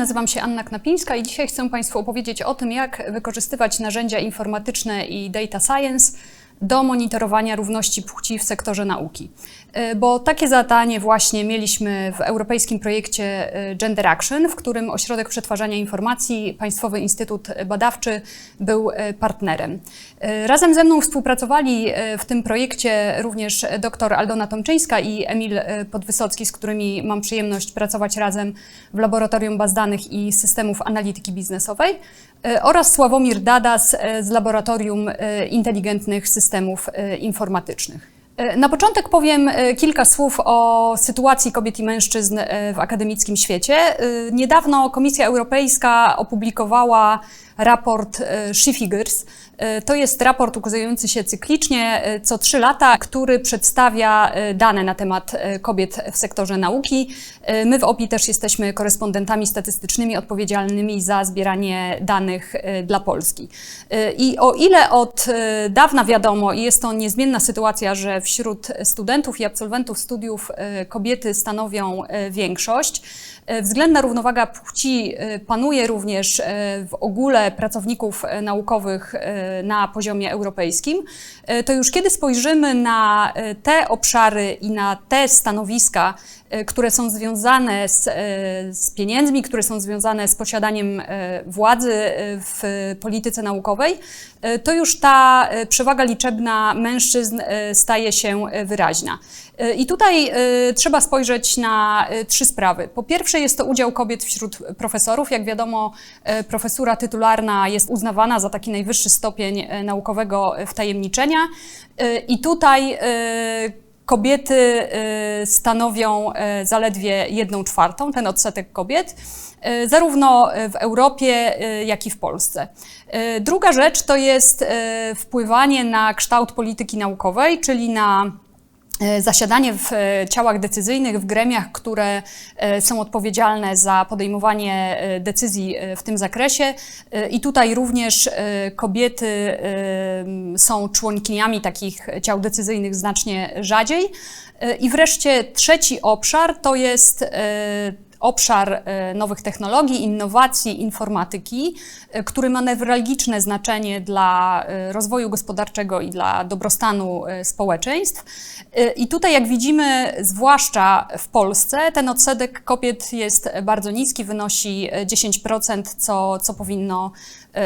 Nazywam się Anna Knapińska i dzisiaj chcę Państwu opowiedzieć o tym, jak wykorzystywać narzędzia informatyczne i data science do monitorowania równości płci w sektorze nauki. E, Bo takie zadanie właśnie mieliśmy w europejskim projekcie e, Gender Action, w którym Ośrodek Przetwarzania Informacji, Państwowy Instytut Badawczy był e, partnerem. Razem ze mną współpracowali w tym projekcie również dr Aldona Tomczyńska i Emil Podwysocki, z którymi mam przyjemność pracować razem w Laboratorium Baz Danych i Systemów Analityki Biznesowej oraz Sławomir Dadas z Laboratorium Inteligentnych Systemów Informatycznych. E, Na początek powiem e, kilka słów o sytuacji kobiet i mężczyzn e, w akademickim świecie. Niedawno Komisja Europejska opublikowała raport She Figures. To jest raport ukazujący się cyklicznie co trzy lata, który przedstawia dane na temat kobiet w sektorze nauki. My w OPI też jesteśmy korespondentami statystycznymi odpowiedzialnymi za zbieranie danych dla Polski. I o ile od dawna wiadomo i jest to niezmienna sytuacja, że wśród studentów i absolwentów studiów e, kobiety stanowią e, większość, e, względna równowaga płci panuje również w ogóle pracowników naukowych na poziomie europejskim, to już kiedy spojrzymy na te obszary i na te stanowiska, które są związane z, z pieniędzmi, które są związane z posiadaniem władzy w polityce naukowej, to już ta przewaga liczebna mężczyzn staje się e, wyraźna. E, I tutaj e, trzeba spojrzeć na trzy sprawy. Po pierwsze jest to udział kobiet wśród profesorów. Jak wiadomo, profesura tytularna jest uznawana za taki najwyższy stopień naukowego wtajemniczenia. I tutaj kobiety e, stanowią e, zaledwie jedną czwartą, ten odsetek kobiet, e, zarówno w Europie, jak i w Polsce. Druga rzecz to jest wpływanie na kształt polityki naukowej, czyli na zasiadanie w e, ciałach decyzyjnych, w gremiach, które e, są odpowiedzialne za podejmowanie e, decyzji e, w tym zakresie. E, I tutaj również e, kobiety e, są członkiniami takich ciał decyzyjnych znacznie rzadziej. E, I wreszcie trzeci obszar to jest e, obszar e, nowych technologii, innowacji, informatyki, e, który ma newralgiczne znaczenie dla e, rozwoju gospodarczego i dla dobrostanu społeczeństw. I tutaj, jak widzimy, zwłaszcza w Polsce, ten odsetek kobiet jest bardzo niski, wynosi e, 10%, co, co powinno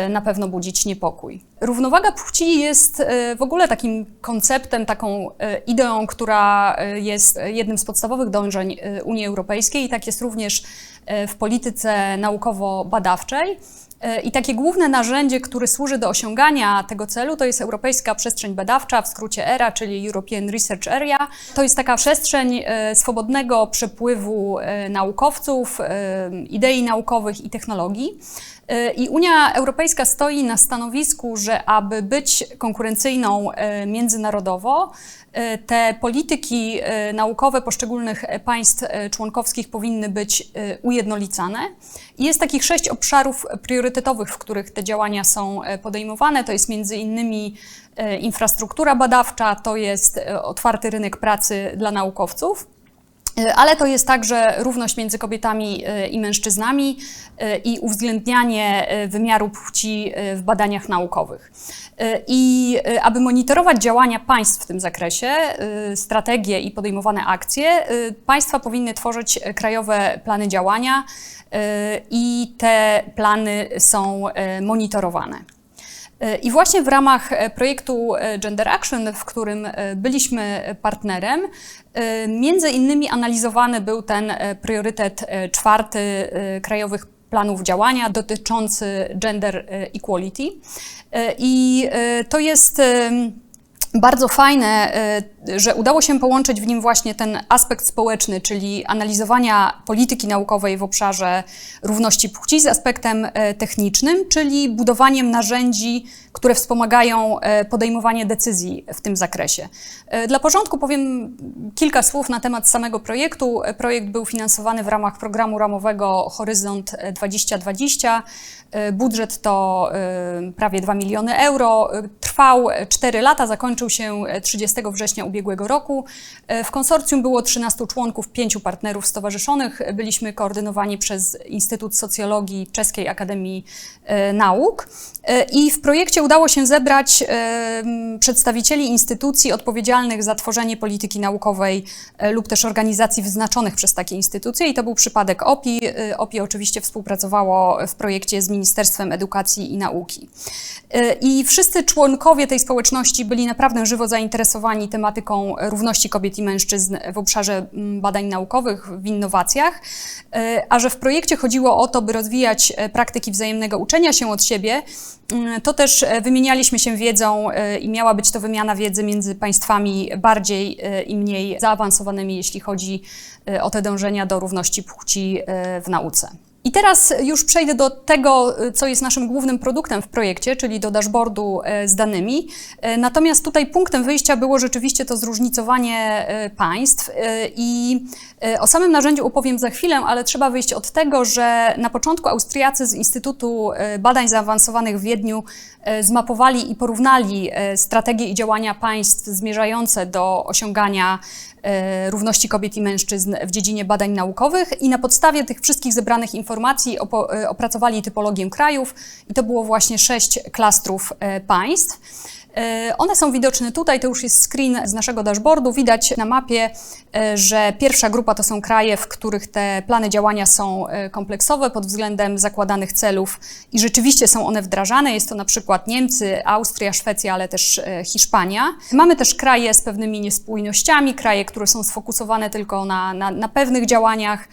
na pewno budzić niepokój. Równowaga płci jest e, w ogóle takim konceptem, taką e, ideą, która e, jest jednym z podstawowych dążeń e, Unii Europejskiej i tak jest również e, w polityce naukowo-badawczej. E, I takie główne narzędzie, które służy do osiągania tego celu, to jest Europejska Przestrzeń Badawcza, w skrócie ERA, czyli European Research Area. To jest taka przestrzeń e, swobodnego przepływu e, naukowców, idei naukowych i technologii. I Unia Europejska stoi na stanowisku, że aby być konkurencyjną międzynarodowo, te polityki e, naukowe poszczególnych e, państw e, członkowskich powinny być e, ujednolicane. Jest takich sześć obszarów priorytetowych, w których te działania są e, podejmowane. To jest między innymi e, infrastruktura badawcza, to jest e, otwarty rynek pracy dla naukowców. E, Ale to jest także równość między kobietami e, i mężczyznami e, i uwzględnianie wymiaru płci w badaniach naukowych. I aby monitorować działania państw w tym zakresie, strategie i podejmowane akcje, państwa powinny tworzyć krajowe plany działania i te plany są monitorowane. I właśnie w ramach e, projektu e, Gender Action, w którym e, byliśmy partnerem, między innymi analizowany był ten priorytet czwarty krajowych planów działania dotyczący gender equality. I to jest bardzo fajne, e, że udało się połączyć w nim właśnie ten aspekt społeczny, czyli analizowania polityki naukowej w obszarze równości płci z aspektem e, technicznym, czyli budowaniem narzędzi, które wspomagają e, podejmowanie decyzji w tym zakresie. Dla porządku powiem kilka słów na temat samego projektu. Projekt był finansowany w ramach programu ramowego Horyzont 2020. E, Budżet to prawie 2 miliony euro. Trwa Trwał 4 lata, zakończył się 30 września ubiegłego roku. W konsorcjum było 13 członków, 5 partnerów stowarzyszonych. Byliśmy koordynowani przez Instytut Socjologii Czeskiej Akademii e, Nauk. E, I w projekcie udało się zebrać e, przedstawicieli instytucji odpowiedzialnych za tworzenie polityki naukowej e, lub też organizacji wyznaczonych przez takie instytucje. I to był przypadek OPI. E, OPI oczywiście współpracowało w projekcie z Ministerstwem Edukacji i Nauki. E, I wszyscy członkowie tej społeczności byli naprawdę żywo zainteresowani tematyką równości kobiet i mężczyzn w obszarze mm, badań naukowych, w innowacjach, E, a że w projekcie chodziło o to, by rozwijać e, praktyki wzajemnego uczenia się od siebie, mm, to też e, wymienialiśmy się wiedzą i miała być to wymiana wiedzy między państwami bardziej i mniej zaawansowanymi, jeśli chodzi o te dążenia do równości płci w nauce. I teraz już przejdę do tego, co jest naszym głównym produktem w projekcie, czyli do dashboardu e, z danymi. E, Natomiast tutaj punktem wyjścia było rzeczywiście to zróżnicowanie e, państw i o samym narzędziu opowiem za chwilę, ale trzeba wyjść od tego, że na początku Austriacy z Instytutu Badań Zaawansowanych w Wiedniu zmapowali i porównali strategie i działania państw zmierzające do osiągania równości kobiet i mężczyzn w dziedzinie badań naukowych i na podstawie tych wszystkich zebranych informacji e, opracowali typologię krajów i to było właśnie sześć klastrów e, państw. E, One są widoczne tutaj, to już jest screen z naszego dashboardu. Widać na mapie, e, że pierwsza grupa to są kraje, w których te plany działania są e, kompleksowe pod względem zakładanych celów i rzeczywiście są one wdrażane. Jest to na przykład Niemcy, Austria, Szwecja, ale też Hiszpania. Mamy też kraje z pewnymi niespójnościami, kraje, które są sfokusowane tylko na, na, na pewnych działaniach,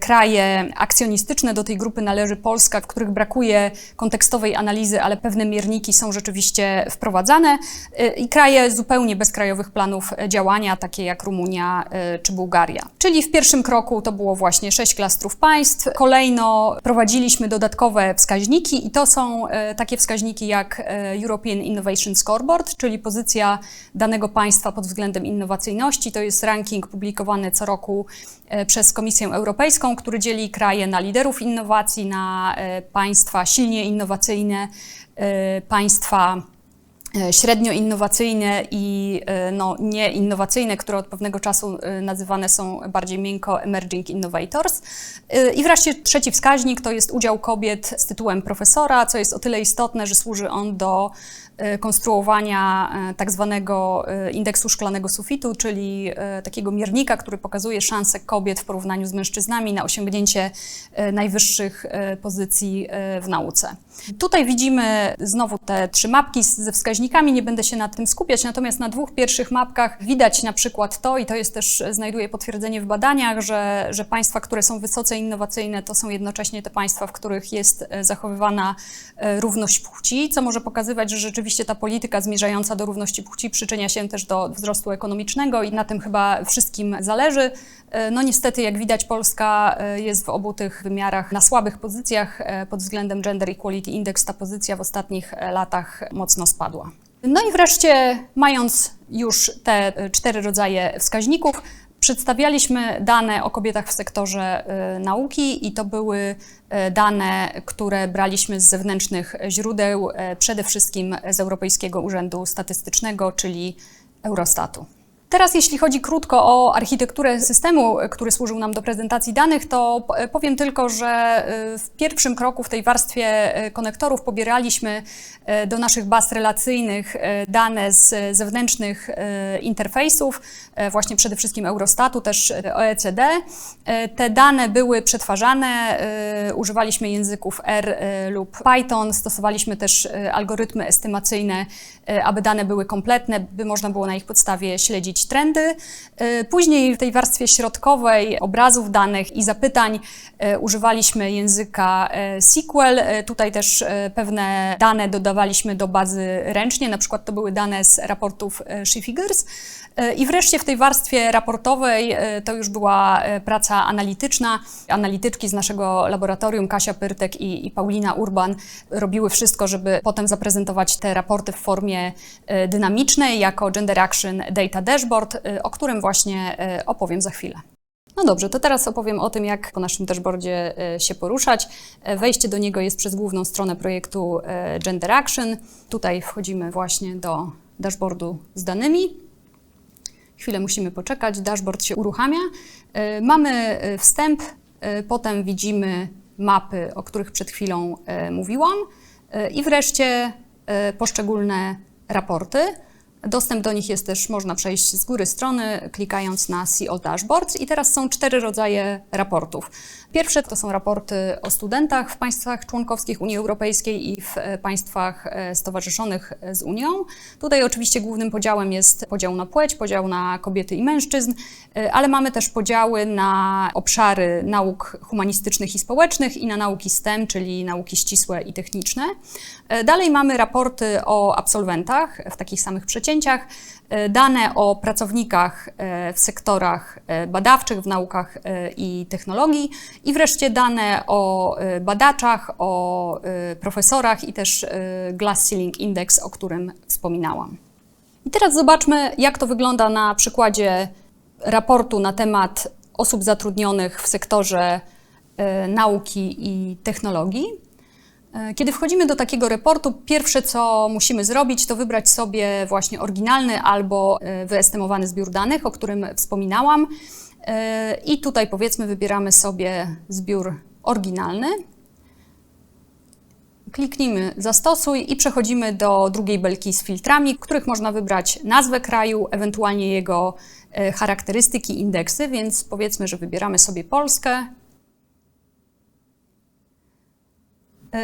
kraje akcjonistyczne. Do tej grupy należy Polska, w których brakuje kontekstowej analizy, ale pewne mierniki są rzeczywiście wprowadzane e, i kraje zupełnie bez krajowych planów e, działania, takie jak Rumunia e, czy Bułgaria. Czyli w pierwszym kroku to było właśnie sześć klastrów państw. Kolejno prowadziliśmy dodatkowe wskaźniki i to są takie wskaźniki jak European Innovation Scoreboard, czyli pozycja danego państwa pod względem innowacyjności. To jest ranking publikowany co roku przez Komisję Europejską, który dzieli kraje na liderów innowacji, na państwa silnie innowacyjne, państwa średnio innowacyjne i e, no, nieinnowacyjne, które od pewnego czasu e, nazywane są bardziej miękko emerging innovators. E, I wreszcie trzeci wskaźnik to jest udział kobiet z tytułem profesora, co jest o tyle istotne, że służy on do e, konstruowania e, tak zwanego e, indeksu szklanego sufitu, czyli e, takiego miernika, który pokazuje szanse kobiet w porównaniu z mężczyznami na osiągnięcie e, najwyższych e, pozycji e, w nauce. Tutaj widzimy znowu te trzy mapki ze wskaźnikami, nie będę się nad tym skupiać, natomiast na dwóch pierwszych mapkach widać na przykład to, i to jest też, e, znajduje potwierdzenie w badaniach, że, że państwa, które są wysoce innowacyjne, to są jednocześnie te państwa, w których jest e, zachowywana e, równość płci, co może pokazywać, że rzeczywiście ta polityka zmierzająca do równości płci przyczynia się też do wzrostu ekonomicznego i na tym chyba wszystkim zależy. E, No niestety, jak widać, Polska e, jest w obu tych wymiarach na słabych pozycjach e, pod względem Gender Equality Index. Ta pozycja w ostatnich latach mocno spadła. No i wreszcie, mając już te cztery rodzaje wskaźników, przedstawialiśmy dane o kobietach w sektorze e, nauki i to były e, dane, które braliśmy z zewnętrznych źródeł, e, przede wszystkim z Europejskiego Urzędu Statystycznego, czyli Eurostatu. Teraz, jeśli chodzi krótko o architekturę systemu, który służył nam do prezentacji danych, to powiem tylko, że y, w pierwszym kroku w tej warstwie y, konektorów pobieraliśmy y, do naszych baz relacyjnych dane z zewnętrznych interfejsów, właśnie przede wszystkim Eurostatu, też OECD. Te dane były przetwarzane, używaliśmy języków R lub Python, stosowaliśmy też algorytmy estymacyjne, aby dane były kompletne, by można było na ich podstawie śledzić trendy. Y, Później w tej warstwie środkowej obrazów danych i zapytań y, używaliśmy języka y, SQL. Tutaj też pewne dane dodawaliśmy do bazy ręcznie, na przykład to były dane z raportów SheFigures. I wreszcie w tej warstwie raportowej to już była praca analityczna. Analityczki z naszego laboratorium, Kasia Pyrtek i, i Paulina Urban, robiły wszystko, żeby potem zaprezentować te raporty w formie dynamicznej jako Gender Action Data Dashboard, y, o którym właśnie y, opowiem za chwilę. No dobrze, to teraz opowiem o tym, jak po naszym dashboardzie e, się poruszać. E, Wejście do niego jest przez główną stronę projektu e, Gender Action. Tutaj wchodzimy właśnie do dashboardu z danymi. Chwilę musimy poczekać, dashboard się uruchamia. E, Mamy wstęp, potem widzimy mapy, o których przed chwilą mówiłam i wreszcie poszczególne raporty. Dostęp do nich jest też, można przejść z góry strony, klikając na See All. I teraz są cztery rodzaje raportów. Pierwsze to są raporty o studentach w państwach członkowskich Unii Europejskiej i w e, państwach e, stowarzyszonych e, z Unią. Tutaj oczywiście głównym podziałem jest podział na płeć, podział na kobiety i mężczyzn, ale mamy też podziały na obszary nauk humanistycznych i społecznych i na nauki STEM, czyli nauki ścisłe i techniczne. Dalej mamy raporty o absolwentach w takich samych przecięciach, e, dane o pracownikach e, w sektorach e, badawczych, w naukach i technologii i wreszcie dane o badaczach, o profesorach i też Glass Ceiling Index, o którym wspominałam. I teraz zobaczmy, jak to wygląda na przykładzie raportu na temat osób zatrudnionych w sektorze nauki i technologii. E, Kiedy wchodzimy do takiego raportu, pierwsze co musimy zrobić, to wybrać sobie właśnie oryginalny albo e, wyestymowany zbiór danych, o którym wspominałam. E, I tutaj powiedzmy wybieramy sobie zbiór oryginalny. Kliknijmy Zastosuj i przechodzimy do drugiej belki z filtrami, których można wybrać nazwę kraju, ewentualnie jego charakterystyki, indeksy, więc powiedzmy, że wybieramy sobie Polskę.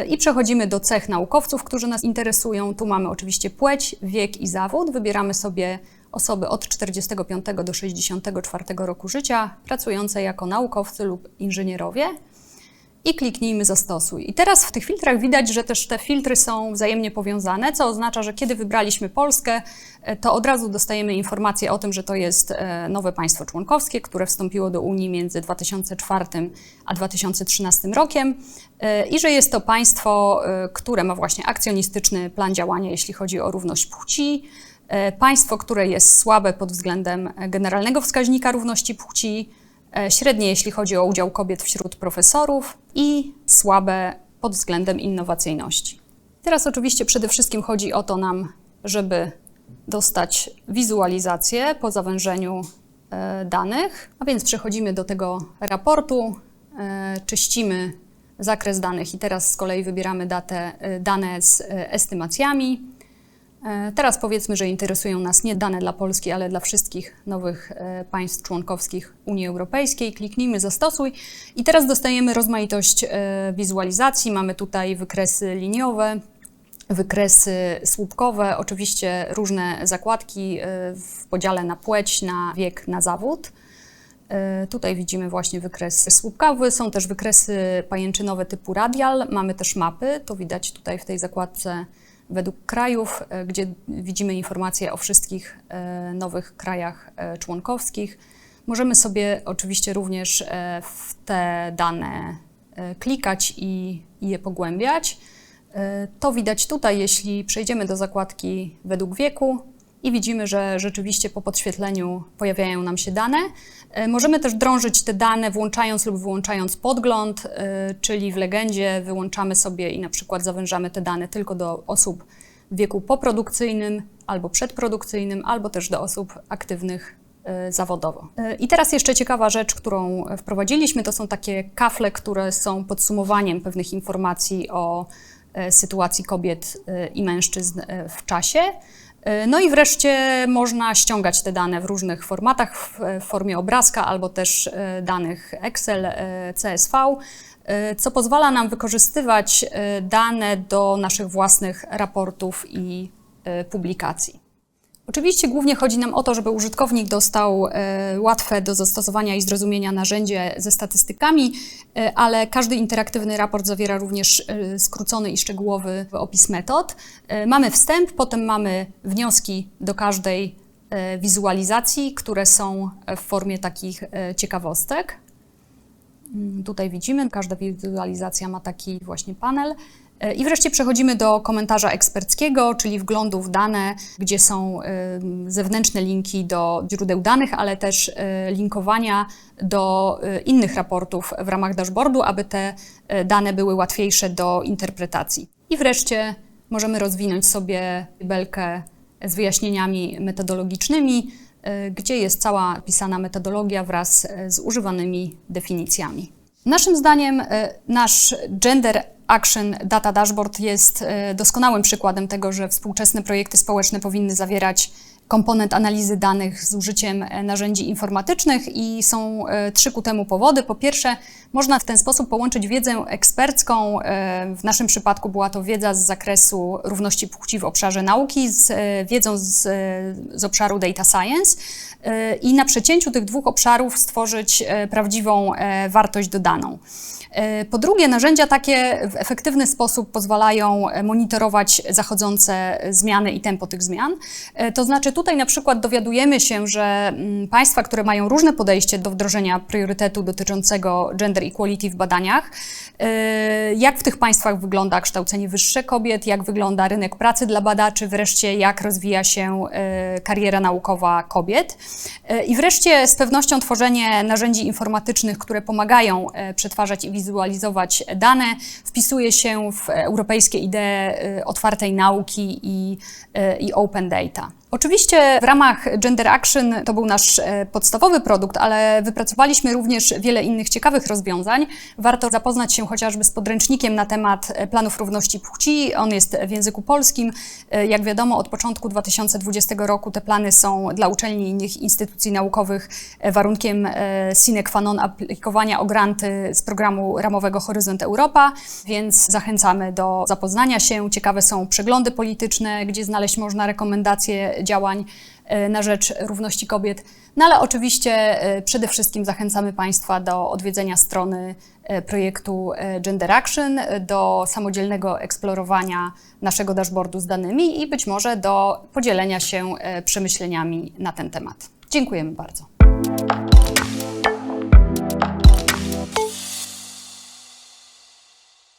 I przechodzimy do cech naukowców, którzy nas interesują. Tu mamy oczywiście płeć, wiek i zawód. Wybieramy sobie osoby od 45 do 64 roku życia, pracujące jako naukowcy lub inżynierowie. I kliknijmy Zastosuj. I teraz w tych filtrach widać, że też te filtry są wzajemnie powiązane, co oznacza, że kiedy wybraliśmy Polskę, e, to od razu dostajemy informację o tym, że to jest e, nowe państwo członkowskie, które wstąpiło do Unii między 2004 a 2013 rokiem e, i że jest to państwo, które ma właśnie akcjonistyczny plan działania, jeśli chodzi o równość płci, państwo, które jest słabe pod względem generalnego wskaźnika równości płci, średnie jeśli chodzi o udział kobiet wśród profesorów i słabe pod względem innowacyjności. Teraz oczywiście przede wszystkim chodzi o to nam, żeby dostać wizualizację po zawężeniu e, danych, a więc przechodzimy do tego raportu, e, czyścimy zakres danych i teraz z kolei wybieramy datę, e, dane z e, estymacjami. E, Teraz powiedzmy, że interesują nas nie dane dla Polski, ale dla wszystkich nowych e, państw członkowskich Unii Europejskiej. Kliknijmy Zastosuj i teraz dostajemy rozmaitość e, wizualizacji. Mamy tutaj wykresy liniowe, wykresy słupkowe, oczywiście różne zakładki w podziale na płeć, na wiek, na zawód. Tutaj widzimy właśnie wykres słupkowy, są też wykresy pajęczynowe typu radial, mamy też mapy, to widać tutaj w tej zakładce według krajów, e, gdzie widzimy informacje o wszystkich e, nowych krajach e, członkowskich. Możemy sobie oczywiście również w te dane klikać i, je pogłębiać. To widać tutaj, jeśli przejdziemy do zakładki według wieku i widzimy, że rzeczywiście po podświetleniu pojawiają nam się dane. E, Możemy też drążyć te dane, włączając lub wyłączając podgląd, e, czyli w legendzie wyłączamy sobie i na przykład zawężamy te dane tylko do osób w wieku poprodukcyjnym albo przedprodukcyjnym, albo też do osób aktywnych e, zawodowo. I teraz jeszcze ciekawa rzecz, którą wprowadziliśmy, to są takie kafle, które są podsumowaniem pewnych informacji o sytuacji kobiet i mężczyzn w czasie. E, No i wreszcie można ściągać te dane w różnych formatach, w w formie obrazka albo też e, danych Excel, e, CSV, e, co pozwala nam wykorzystywać e, dane do naszych własnych raportów i e, publikacji. Oczywiście głównie chodzi nam o to, żeby użytkownik dostał e, łatwe do zastosowania i zrozumienia narzędzie ze statystykami, e, ale każdy interaktywny raport zawiera również e, skrócony i szczegółowy opis metod. Mamy wstęp, potem mamy wnioski do każdej wizualizacji, które są w formie takich ciekawostek. Mm, Tutaj widzimy, każda wizualizacja ma taki właśnie panel. E, I wreszcie przechodzimy do komentarza eksperckiego, czyli wglądu w dane, gdzie są em, zewnętrzne linki do źródeł danych, ale też e, linkowania do e, innych raportów w ramach dashboardu, aby te e, dane były łatwiejsze do interpretacji. I wreszcie możemy rozwinąć sobie belkę z wyjaśnieniami metodologicznymi, e, gdzie jest cała pisana metodologia wraz e, z używanymi definicjami. Naszym zdaniem e, nasz Gender Action Data Dashboard jest e, doskonałym przykładem tego, że współczesne projekty społeczne powinny zawierać komponent analizy danych z użyciem e, narzędzi informatycznych i są e, trzy ku temu powody. Po pierwsze, można w ten sposób połączyć wiedzę ekspercką, e, w naszym przypadku była to wiedza z zakresu równości płci w obszarze nauki, z e, wiedzą z, e, z obszaru data science i na przecięciu tych dwóch obszarów stworzyć prawdziwą wartość dodaną. Po drugie, narzędzia takie w efektywny sposób pozwalają monitorować zachodzące zmiany i tempo tych zmian. To znaczy, tutaj na przykład dowiadujemy się, że mm, państwa, które mają różne podejście do wdrożenia priorytetu dotyczącego gender equality w badaniach, e, jak w tych państwach wygląda kształcenie wyższe kobiet, jak wygląda rynek pracy dla badaczy, wreszcie jak rozwija się e, kariera naukowa kobiet. E, I wreszcie z pewnością tworzenie narzędzi informatycznych, które pomagają przetwarzać i wizualizować dane, wpisuje się w europejskie idee otwartej nauki i, i open data. Oczywiście w ramach Gender Action to był nasz e, podstawowy produkt, ale wypracowaliśmy również wiele innych ciekawych rozwiązań. Warto zapoznać się chociażby z podręcznikiem na temat e, planów równości płci. On jest w języku polskim. E, Jak wiadomo, od początku 2020 roku te plany są dla uczelni i innych instytucji naukowych warunkiem sine qua non aplikowania o granty z programu ramowego Horyzont Europa, więc zachęcamy do zapoznania się. Ciekawe są przeglądy polityczne, gdzie znaleźć można rekomendacje działań e, na rzecz równości kobiet. No ale oczywiście e, przede wszystkim zachęcamy Państwa do odwiedzenia strony e, projektu Gender Action, do samodzielnego eksplorowania naszego dashboardu z danymi i być może do podzielenia się przemyśleniami na ten temat. Dziękujemy bardzo.